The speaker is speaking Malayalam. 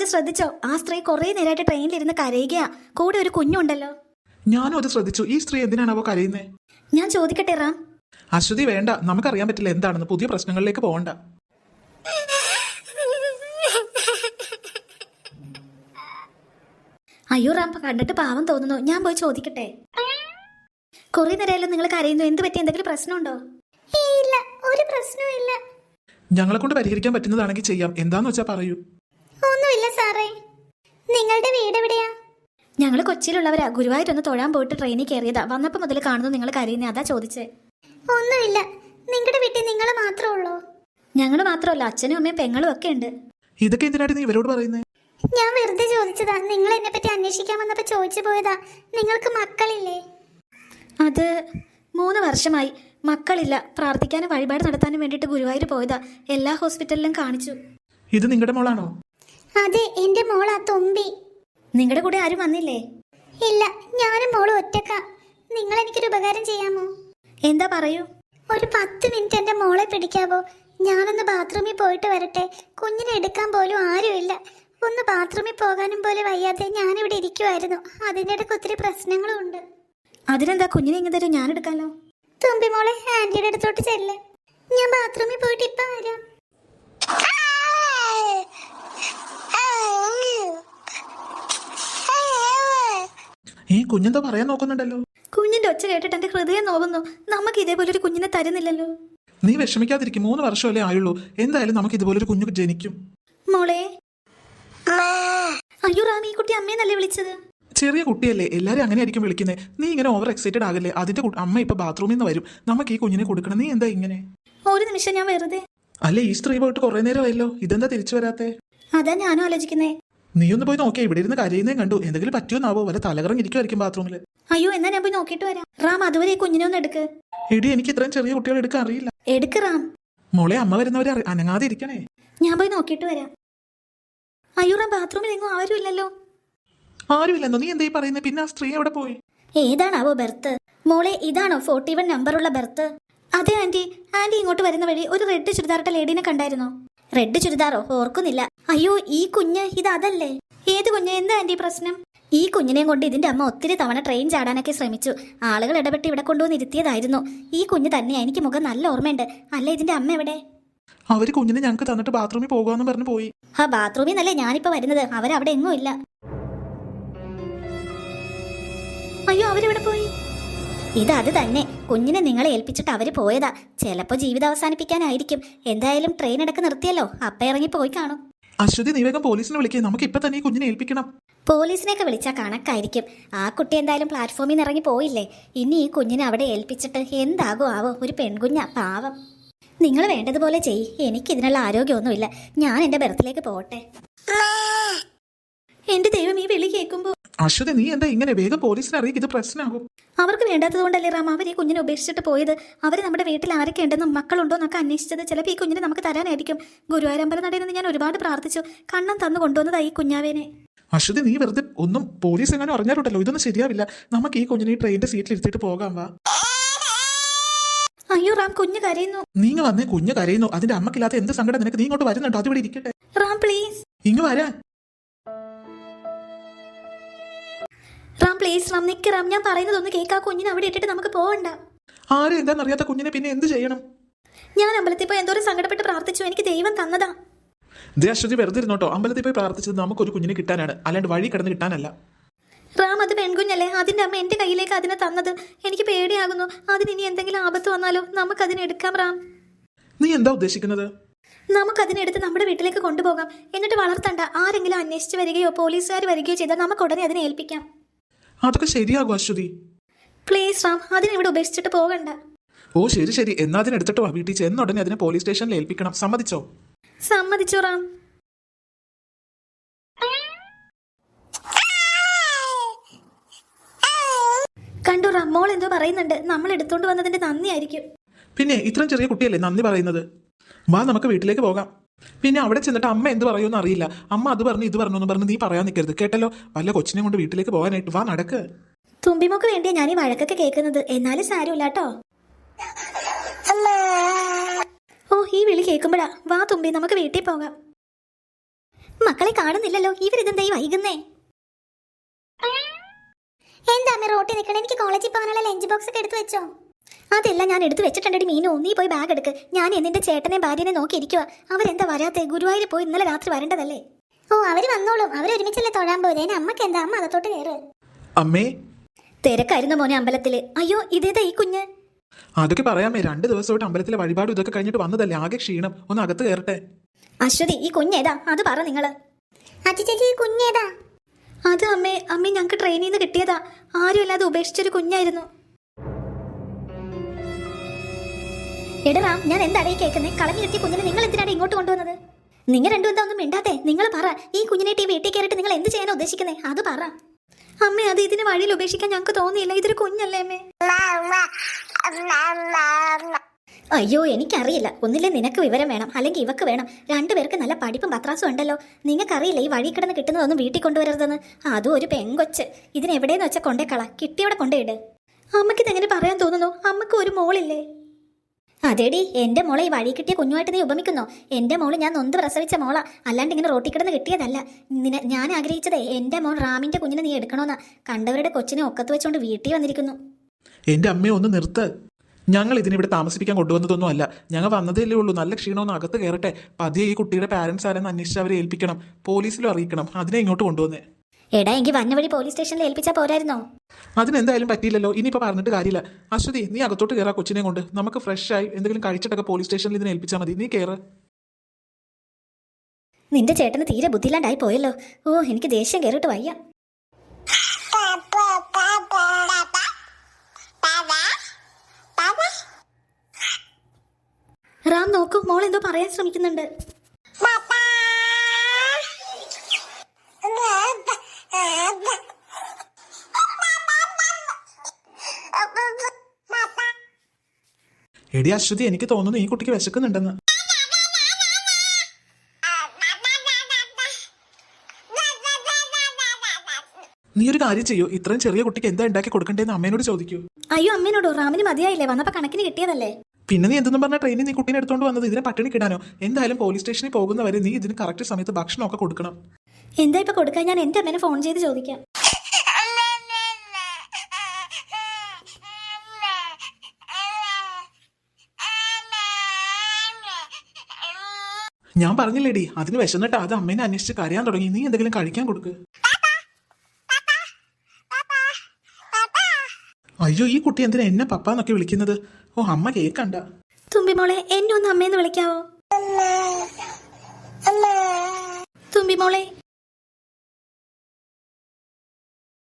അത് ശ്രദ്ധിച്ചോ? ആ സ്ത്രീ കുറേ നേരമായിട്ട് ട്രെയിനിലിരുന്ന് കരയുകയാ. കൂടെ ഒരു കുഞ്ഞുണ്ടല്ലോ. ഞാനും അത് ശ്രദ്ധിച്ചു. ഈ സ്ത്രീ എന്തിനാണാവോ കരയുന്നേ? ഞാൻ ചോദിക്കട്ടെ റാം? അശ്വതി വേണ്ട. നമുക്കറിയാൻ പറ്റില്ല എന്താണെന്ന്. പുതിയ പ്രശ്നങ്ങളിലേക്ക് പോകണ്ട അയ്യോ റാം കണ്ടിട്ട് പാവം തോന്നുന്നു. ഞാൻ പോയി ചോദിക്കട്ടെ? കുറേ നേരമല്ലോ നിങ്ങൾ കരയുന്നു. എന്ത് പറ്റി? എന്തെങ്കിലും പ്രശ്നമുണ്ടോ? ഇല്ല ഒരു പ്രശ്നവും ഇല്ല. ഞങ്ങളെ കൊണ്ട് പരിഹരിക്കാൻ പറ്റുന്നതാണെങ്കിൽ ചെയ്യാം. എന്താന്ന് വെച്ചാൽ പറയൂ. സാറേ. നിങ്ങളുടെ വീട് എവിടെയാ? ഞങ്ങൾ കൊച്ചിയിലുള്ളവരാ. ഗുരുവായൂരൊന്ന് തൊഴാൻ പോയിട്ട് ട്രെയിനിൽ കയറിയതാ. വന്നപ്പോ മുതൽ കാണുന്നു നിങ്ങൾ കരയുന്നേ. അതാ ചോദിച്ചേ. ഒന്നുമില്ല. നിങ്ങളുടെ വീട്ടിൽ നിങ്ങൾ മാത്രമേ ഉള്ളൂ? ഞങ്ങൾ മാത്രമല്ല. അച്ഛനും അമ്മയും പെങ്ങളും ഒക്കെ ഉണ്ട്. ഇതൊക്കെ എന്തിനാണ് നീ ഇവരോട് പറയുന്നേ? ഞാൻ വെറുതെ ചോദിച്ചതാ. നിങ്ങൾ എന്നെ പറ്റി അന്വേഷിക്കാൻ വന്നപ്പോ ചോദിച്ചു പോയതാ. നിങ്ങൾക്ക് മക്കളില്ലേ? അത് മൂന്ന് വർഷമായി. മക്കളില്ല. പ്രാർത്ഥിക്കാനും വഴിപാട് നടത്താനും വേണ്ടിട്ട് ഗുരുവായൂർ പോയതാ. എല്ലാ ഹോസ്പിറ്റലിലും കാണിച്ചു. ഇത് നിങ്ങളുടെ മോളാണോ? അതെ എന്റെ മോളാ തുമ്പി. നിങ്ങളുടെ കൂടെ ആരും വന്നില്ലേ? ഇല്ല ഞാനും മോളും ഒറ്റക്ക. നിങ്ങൾ എനിക്കൊരു ഉപകാരം ചെയ്യാമോ? എന്താ പറയൂ? ഒരു പത്ത് മിനിറ്റ് എന്റെ മോളെ പിടിക്കാവോ? ഞാനൊന്ന് ബാത്റൂമിൽ പോയിട്ട് വരട്ടെ. കുഞ്ഞിനെ എടുക്കാൻ പോലും ആരുമില്ല ഒന്ന് ബാത്റൂമിൽ പോകാനും പോലെ വയ്യാതെ ഞാനിവിടെ ഇരിക്കുമായിരുന്നു അതിന്റെ ഇടയ്ക്ക് ഒത്തിരി പ്രശ്നങ്ങളും ഉണ്ട്. അതിനെന്താ കുഞ്ഞിനെ ഇങ്ങനെ തരും? ഞാൻ എടുക്കാലോ? തുമ്പി മോളെ ആന്റിയുടെ അടുത്തോട്ട് ചെല്ലേ. ഞാൻ ബാത്റൂമിൽ പോയിട്ട് ഇപ്പൊ വരാം. ഈ കുഞ്ഞെന്തോ പറയാൻ നോക്കുന്നുണ്ടല്ലോ? കുഞ്ഞിന്റെ ഒച്ച കേട്ടിട്ട് എന്റെ ഹൃദയം നോവുന്നു. നമുക്ക് ഇതേപോലെ ഒരു കുഞ്ഞിനെ തരുന്നില്ലല്ലോ. നീ വിഷമിക്കാതിരിക്കും മൂന്ന് വർഷമല്ലേ ആയുള്ളൂ. എന്തായാലും നമുക്ക് ഇതുപോലെ ഒരു കുഞ്ഞു ജനിക്കും. മോളെ. അയ്യോ റാമി ഈ കുട്ടി അമ്മയെന്നല്ലേ വിളിച്ചത്? ചെറിയ കുട്ടിയല്ലേ എല്ലാരും അങ്ങനെ ആയിരിക്കും വിളിക്കുന്നത് നീ ഇങ്ങനെ ഓവർ എക്സൈറ്റഡ് ആകല്ലേ അതിന്റെ അമ്മ ഇപ്പൊ ബാത്റൂമിൽ നിന്ന് വരും. നമുക്ക് ഈ കുഞ്ഞിനെ കൊടുക്കണം. നീ എന്താ ഇങ്ങനെ? ഒരു നിമിഷം ഞാൻ വെറുതെ. അല്ലേ ഈ സ്ത്രീ പോയിട്ട് കുറെ നേരമായല്ലോ. ഇതെന്താ തിരിച്ചു വരാത്തെ? അതാ ഞാനും ആലോചിക്കുന്നേ. നീ ഒന്ന് പോയി നോക്കിയാ. ഇവിടെ ഇരുന്ന് കരയുന്നേ കണ്ടു. എന്തെങ്കിലും പറ്റുമെന്നാവോ? വല്ല തലകറങ്ങിരിക്കുമായിരിക്കും ബാത്റൂമിൽ അയ്യോ എന്നാ ഞാൻ പോയി നോക്കിയിട്ട് വരാം റാം അതുവരെ കുഞ്ഞിനെ ഒന്ന് എടുക്ക്. എടി എനിക്ക് ഇത്രയും ചെറിയ കുട്ടികൾ എടുക്കാൻ അറിയില്ല. എടുക്ക് റാം. മോളെ അമ്മ വരുന്നവരെ അറി- അനങ്ങാതെ ഇരിക്കണേ. ഞാൻ പോയി നോക്കിയിട്ട് വരാം അയ്യോ റാം ബാത്റൂമിൽ എങ്ങും ആരുമില്ലല്ലോ. ആരുമില്ലെന്നോ? നീ എന്തേ പറയുന്നേ? പറയുന്നത് പിന്നെ ആ സ്ത്രീ എവിടെ പോയി? ഏതാണാവോ ബെർത്ത്? മോളെ ഇതാണോ ഫോർട്ടി വൺ നമ്പറുള്ള ബെർത്ത്? അതെ ആന്റി. ആന്റി ഇങ്ങോട്ട് വരുന്ന വഴി ഒരു റെഡ് ചുരിദാറിട്ട ലേഡീനെ കണ്ടായിരുന്നോ? റെഡ് ചുരിദാറോ? ഓർക്കുന്നില്ല. അയ്യോ ഈ കുഞ്ഞ് ഇത് അതല്ലേ? ഏത് കുഞ്ഞ്? എന്താ ആന്റി പ്രശ്നം? ഈ കുഞ്ഞിനെയും കൊണ്ട് ഇതിന്റെ അമ്മ ഒത്തിരി തവണ ട്രെയിൻ ചാടാനൊക്കെ ശ്രമിച്ചു. ആളുകൾ ഇടപെട്ട് ഇവിടെ കൊണ്ടുവന്ന് ഇരുത്തിയതായിരുന്നു. ഈ കുഞ്ഞ് തന്നെയാ എനിക്ക് മുഖം നല്ല ഓർമ്മയുണ്ട്. അല്ല ഇതിന്റെ അമ്മ എവിടെ അവർ കുഞ്ഞിനെ ഞങ്ങൾക്ക് തന്നിട്ട് ബാത്റൂമിൽ പോകാന്ന് പറഞ്ഞു പോയി. ആ ബാത്റൂമിൽ നിന്നല്ലേ ഞാനിപ്പോ വരുന്നത്. അവരവിടെ എങ്ങും ഇല്ല. അയ്യോ അവരെവിടെ പോയി? ഇത് അത് തന്നെ. കുഞ്ഞിനെ നിങ്ങളെ ഏൽപ്പിച്ചിട്ട് അവർ പോയതാ. ചിലപ്പോ ജീവിതം അവസാനിപ്പിക്കാനായിരിക്കും. എന്തായാലും ട്രെയിൻ ഇടയ്ക്ക് നിർത്തിയല്ലോ. അപ്പ ഇറങ്ങി പോയി കാണും. അശ്വതി നീ വേഗം പോലീസിനെ വിളിക്കുക നമുക്ക് ഇപ്പൊ തന്നെ ഈ കുഞ്ഞിനെ ഏൽപ്പിക്കണം. പോലീസിനെയൊക്കെ വിളിച്ചാൽ കണക്കായിരിക്കും. ആ കുട്ടി എന്തായാലും പ്ലാറ്റ്ഫോമിൽ നിന്ന് ഇറങ്ങി പോയില്ലേ? ഇനി ഈ കുഞ്ഞിനെ അവിടെ ഏൽപ്പിച്ചിട്ട് എന്താകും ആവോ? ഒരു പെൺകുഞ്ഞ പാവം. നിങ്ങൾ വേണ്ടതുപോലെ ചെയ്യ്. എനിക്കിതിനുള്ള ആരോഗ്യമൊന്നുമില്ല. ഞാൻ എന്റെ ബർത്തിലേക്ക് പോകട്ടെ എന്റെ ദൈവം ഈ വിളി കേൾക്കുമ്പോൾ അശ്വതി നീ എന്താ ഇങ്ങനെ വേഗം പോലീസിനെ അറിയിക്കും? ഇത് പ്രശ്നമാകും അവർക്ക് വേണ്ടാത്തത് കൊണ്ടല്ലേ റാം? അവർ ഈ കുഞ്ഞിനെ ഉപേക്ഷിച്ചിട്ട് പോയത്. അവർ നമ്മുടെ വീട്ടിൽ ആരൊക്കെ ഉണ്ടെന്നും മക്കളുണ്ടോ എന്നൊക്കെ അന്വേഷിച്ചത് ചിലപ്പോൾ ഈ കുഞ്ഞിനെ നമുക്ക് തരാനായിരിക്കും. ഗുരുവായൂരമ്പലം നടയിൽ നിന്ന് ഞാൻ ഒരുപാട് പ്രാർത്ഥിച്ചു. കണ്ണം തന്നു കൊണ്ടുവന്നതായി ഈ കുഞ്ഞാവേനെ. അശ്വതി നീ വെറുതെ ഒന്നും പോലീസ് എങ്ങനെ അറിഞ്ഞാലുണ്ടല്ലോ. ഇതൊന്നും ശരിയാവില്ല. നമുക്ക് ഈ കുഞ്ഞിനെ ഈ ട്രെയിനിന്റെ സീറ്റിൽ ഇരുത്തിയിട്ട് പോകാം വാ. അയ്യോ റാം കുഞ്ഞ് കരയുന്നു. നീ വന്നേ കുഞ്ഞ് കരയുന്നു. അതിന്റെ അമ്മക്കില്ലാത്ത എന്ത് സങ്കടം നിനക്ക്? നീ ഇങ്ങോട്ട് വരുന്നുണ്ടോ? അതിവിടെ ഇരിക്കട്ടെ. റാം പ്ലീസ് ഇങ്ങ് വരാൻ. റാം പ്ലീസ് റാം നിക്ക് റാം. ഞാൻ പറയുന്നതൊന്ന് കേൾക്കാ കുഞ്ഞിനെ അവിടെ ഇട്ടിട്ട് നമുക്ക് പോവണ്ട. ആരും എന്താണെന്നറിയാത്ത കുഞ്ഞിനെ പിന്നെ എന്ത് ചെയ്യണം? ഞാൻ അമ്പലത്തിൽ പോയി എന്തോരം സങ്കടപ്പെട്ട് പ്രാർത്ഥിച്ചു. എനിക്ക് ദൈവം തന്നതാ. ദേ അശ്വതി വെറുതെ ഇരുന്നോട്ടോ. അമ്പലത്തിൽ പോയി പ്രാർത്ഥിച്ചത് നമുക്കൊരു കുഞ്ഞിനെ കിട്ടാനാണ്. അല്ലാണ്ട് വഴി കിടന്ന് കിട്ടാനല്ല. റാം അത് പെൺകുഞ്ഞല്ലേ? അതിന്റെ അമ്മ എന്റെ കയ്യിലേക്ക് അതിനെ തന്നത്. എനിക്ക് പേടിയാകുന്നു. അതിന് ഇനി എന്തെങ്കിലും ആപത്ത് വന്നാലോ? നമുക്ക് അതിനെ എടുക്കാം റാം. നീ എന്താ ഉദ്ദേശിക്കുന്നത്? നമുക്ക് അതിനെടുത്ത് നമ്മുടെ വീട്ടിലേക്ക് കൊണ്ടുപോകാം. എന്നിട്ട് വളർത്തണ്ട. ആരെങ്കിലും അന്വേഷിച്ച് വരികയോ പോലീസുകാർ വരികയോ ചെയ്താൽ നമുക്ക് ഉടനെ അതിനെ ഏൽപ്പിക്കാം. അതൊക്കെ ശരിയാകും അശ്വതി. പ്ലീസ് റാം അതിനെ ഇവിടെ ഉപേക്ഷിച്ചിട്ട് പോകണ്ട. ഓ ശരി ശരി. എന്നാ അതിനെടുത്തിട്ട് വാ. വീട്ടിൽ ചെന്ന് ഉടനെ അതിനെ പോലീസ് സ്റ്റേഷനിൽ ഏൽപ്പിക്കണം. സമ്മതിച്ചോ? സമ്മതിച്ചു റാം കണ്ടു റാം മോൾ എന്തോ പറയുന്നുണ്ട്. നമ്മൾ എടുത്തോണ്ട് വന്നതിന്റെ നന്ദി ആയിരിക്കും. പിന്നെ ഇത്രയും ചെറിയ കുട്ടിയല്ലേ നന്ദി പറയുന്നത്? വാ നമുക്ക് വീട്ടിലേക്ക് പോകാം. പിന്നെ അവിടെ ചെന്നിട്ട് അമ്മ എന്ത് പറയുമെന്ന് അറിയില്ല. അമ്മ അത് പറഞ്ഞു ഇത് പറഞ്ഞു എന്ന് പറഞ്ഞ് നീ പറയാൻ നിൽക്കരുത്. കേട്ടല്ലോ? വല്ല കൊച്ചിനെ കൊണ്ട് വീട്ടിലേക്ക് പോകാനായിട്ട് വാ നടക്ക്. തുമ്പിമോക്ക് വേണ്ടിയാ ഞാൻ ഈ വഴക്കൊക്കെ കേൾക്കുന്നത്. എന്നാലും സാരമില്ല കേട്ടോ ഓ ഈ വിളി കേൾക്കുമ്പോഴാ. വാ തുമ്പി നമുക്ക് വീട്ടിൽ പോകാം. മക്കളെ കാണുന്നില്ലല്ലോ. ഇവരിതെന്താ ഈ വൈകുന്നേ? എന്താ അമ്മ റോട്ടിൽ നിൽക്കണേ? എനിക്ക് കോളേജിൽ പോകാനുള്ള ലഞ്ച് ബോക്സ് ഒക്കെ എടുത്തു വെച്ചോ. അതെല്ലാം ഞാൻ എടുത്തു വെച്ചിട്ടുണ്ടെടി മീനു. നീ പോയി ബാഗ് എടുക്ക്. ഞാൻ എന്നിന്റെ ചേട്ടനെ ഭാര്യനെ നോക്കിയിരിക്കുക അവരെന്താ വരാത്തെ? ഗുരുവായൂർ പോയി ഇന്നലെ രാത്രി വരേണ്ടതല്ലേ? ഓ അവർ വന്നോളും. അവർ ഒരുമിച്ചല്ലേ തൊഴാൻ പോയതേ അമ്മയ്ക്ക് എന്താ? അമ്മ അകത്തോട്ട് കയറ് അമ്മേ. തിരക്കായിരുന്നു മോനെ അമ്പലത്തിൽ. അയ്യോ ഇതേതാ ഈ കുഞ്ഞ്? അതൊക്കെ പറയാമേ രണ്ട് ദിവസമായിട്ട് അമ്പലത്തിലെ വഴിപാട് ഇതൊക്കെ കഴിഞ്ഞിട്ട് വന്നതല്ലേ. ആകെ ക്ഷീണം. ഒന്ന് അകത്ത് കയറട്ടെ അശ്വതി ഈ കുഞ്ഞേതാ അത് പറ നിങ്ങൾ. ചേച്ചി ഈ കുഞ്ഞേതാ അത് അമ്മേ അമ്മേ ഞങ്ങക്ക് ട്രെയിനിൽ നിന്ന് കിട്ടിയതാ. ആരും ഇല്ലാതെ ഉപേക്ഷിച്ചൊരു കുഞ്ഞായിരുന്നു. എടറാ ഞാൻ എന്താടേ കേൾക്കുന്നേ കളഞ്ഞു കിട്ടിയ കുഞ്ഞിനെ നിങ്ങൾ എന്തിനാണ് ഇങ്ങോട്ട് കൊണ്ടുവന്നത്? നിങ്ങൾ രണ്ടും എന്താ ഒന്നും മിണ്ടാത്തെ? നിങ്ങൾ പറ ഈ കുഞ്ഞിനെ ഈ വീട്ടിൽ കയറിയിട്ട് നിങ്ങൾ എന്ത് ചെയ്യാൻ ഉദ്ദേശിക്കുന്നേ? അത് പറ. അമ്മേ അത് ഇതിന് വഴിയിൽ ഉപേക്ഷിക്കാൻ ഞങ്ങൾക്ക് തോന്നിയില്ല. ഇതൊരു കുഞ്ഞല്ലേ അമ്മേ? അയ്യോ എനിക്കറിയില്ല. ഒന്നില്ലേ നിനക്ക് വിവരം വേണം അല്ലെങ്കിൽ ഇവക്ക് വേണം. രണ്ടുപേർക്ക് നല്ല പഠിപ്പും പത്രാസും ഉണ്ടല്ലോ. നിങ്ങൾക്കറിയില്ല ഈ വഴി കിടന്ന് കിട്ടുന്നതൊന്നും വീട്ടിൽ കൊണ്ടുവരരുതെന്ന്. അതും ഒരു പെങ്കൊച്ച്. ഇതിനെവിടെയെന്ന് വെച്ചാൽ കൊണ്ടേക്കള. കിട്ടിയവിടെ കൊണ്ടേയിട്. അമ്മയ്ക്ക് ഇതെങ്ങനെ പറയാൻ തോന്നുന്നു? അമ്മയ്ക്ക് ഒരു മോളില്ലേ? അതേടി എന്റെ മോളെ ഈ വഴി കിട്ടിയ കുഞ്ഞുമായിട്ട് നീ ഉപമിക്കുന്നു. എന്റെ മോൾ ഞാൻ നൊന്ത് പ്രസവിച്ച മോളാ. അല്ലാണ്ട് ഇങ്ങനെ റോട്ടി കിടന്ന് കിട്ടിയതല്ല. നിന- ഞാൻ ആഗ്രഹിച്ചതേ എന്റെ മോൾ റാമിന്റെ കുഞ്ഞിനെ നീ എടുക്കണോന്നാ. കണ്ടവരുടെ കൊച്ചിനെ ഒക്കത്ത് വെച്ചുകൊണ്ട് വീട്ടിൽ വന്നിരിക്കുന്നു. എന്റെ അമ്മയെ ഒന്ന് നിർത്ത്. ഞങ്ങൾ ഇതിനിവിടെ താമസിപ്പിക്കാൻ കൊണ്ടുവന്നതൊന്നും അല്ല. ഞങ്ങൾ വന്നതല്ലേ ഉള്ളൂ. നല്ല ക്ഷീണമൊന്നും അകത്ത് കയറട്ടെ. പതിയെ ഈ കുട്ടിയുടെ പാരന്റ്സ് ആരെന്ന് അന്വേഷിച്ച് അവരെ ഏൽപ്പിക്കണം. പോലീസിലും അറിയിക്കണം. അതിനെ ഇങ്ങോട്ട് കൊണ്ടുവന്നേ. എടാ എങ്കിൽ വന്ന വഴി പോലീസ് സ്റ്റേഷനിൽ ഏൽപ്പിച്ചാൽ പോരായിരുന്നോ? അതിനെന്തായാലും പറ്റിയില്ലല്ലോ. ഇനിയിപ്പോൾ പറഞ്ഞിട്ട് കാര്യമില്ല. അശ്വതി നീ അകത്തോട്ട് കയറാ കൊച്ചിനെ കൊണ്ട്. നമുക്ക് ഫ്രഷ് ആയി എന്തെങ്കിലും കഴിച്ചിട്ടൊക്കെ പോലീസ് സ്റ്റേഷനിൽ ഇതിനെ ഏൽപ്പിച്ചാൽ മതി. നീ കയറ് നിന്റെ ചേട്ടന് തീരെ ബുദ്ധിയില്ലാണ്ടായി പോയല്ലോ. ഓ എനിക്ക് ദേഷ്യം കയറിട്ട് വയ്യ. റാം നോക്കൂ. മോൾ എന്തോ പറയാൻ ശ്രമിക്കുന്നുണ്ട്. എടി അശ്വതി എനിക്ക് തോന്നുന്നു ഈ കുട്ടിക്ക് വിശക്കുന്നുണ്ടെന്ന്. നീ ഒരു കാര്യം ചെയ്യൂ. ഇത്രയും ചെറിയ കുട്ടിക്ക് എന്താ ഉണ്ടാക്കി കൊടുക്കണ്ടേന്ന് അമ്മേനോട് ചോദിക്കൂ. അയ്യോ അമ്മേനോട് റാമിന് മതിയായില്ലേ? വന്നപ്പോ കണക്കിന് കിട്ടിയതല്ലേ? പിന്നെ നീ എന്തെന്നും പറഞ്ഞ ട്രെയിനിൽ നീ കുട്ടീനെ എടുത്തോണ്ട് വന്നത്? ഇതിനെ പട്ടിണി കിടാനോ? എന്തായാലും പോലീസ് സ്റ്റേഷനിൽ പോകുന്നവരെ നീ ഇതിന് കറക്റ്റ് സമയത്ത് ഭക്ഷണമൊക്കെ കൊടുക്കണം. എന്താ ഇപ്പൊ കൊടുക്കാൻ? ഞാൻ എന്റെ അമ്മേനെ ഫോൺ ചെയ്ത് ചോദിക്കാം. ഞാൻ പറഞ്ഞില്ലേടി അതിന് വിശന്നിട്ട് അത് അമ്മേനെ അന്വേഷിച്ച് കരയാൻ തുടങ്ങി. നീ എന്തെങ്കിലും കഴിക്കാൻ കൊടുക്ക്. അയ്യോ ഈ കുട്ടി എന്തിനാ എന്നെ പപ്പ എന്നൊക്കെ വിളിക്കുന്നത്? ഓ അമ്മ കേക്കണ്ട. തുമ്പി മോളെ എന്നെ ഒന്ന് അമ്മേന്ന് വിളിക്കാവോ? തുമ്പി മോളെ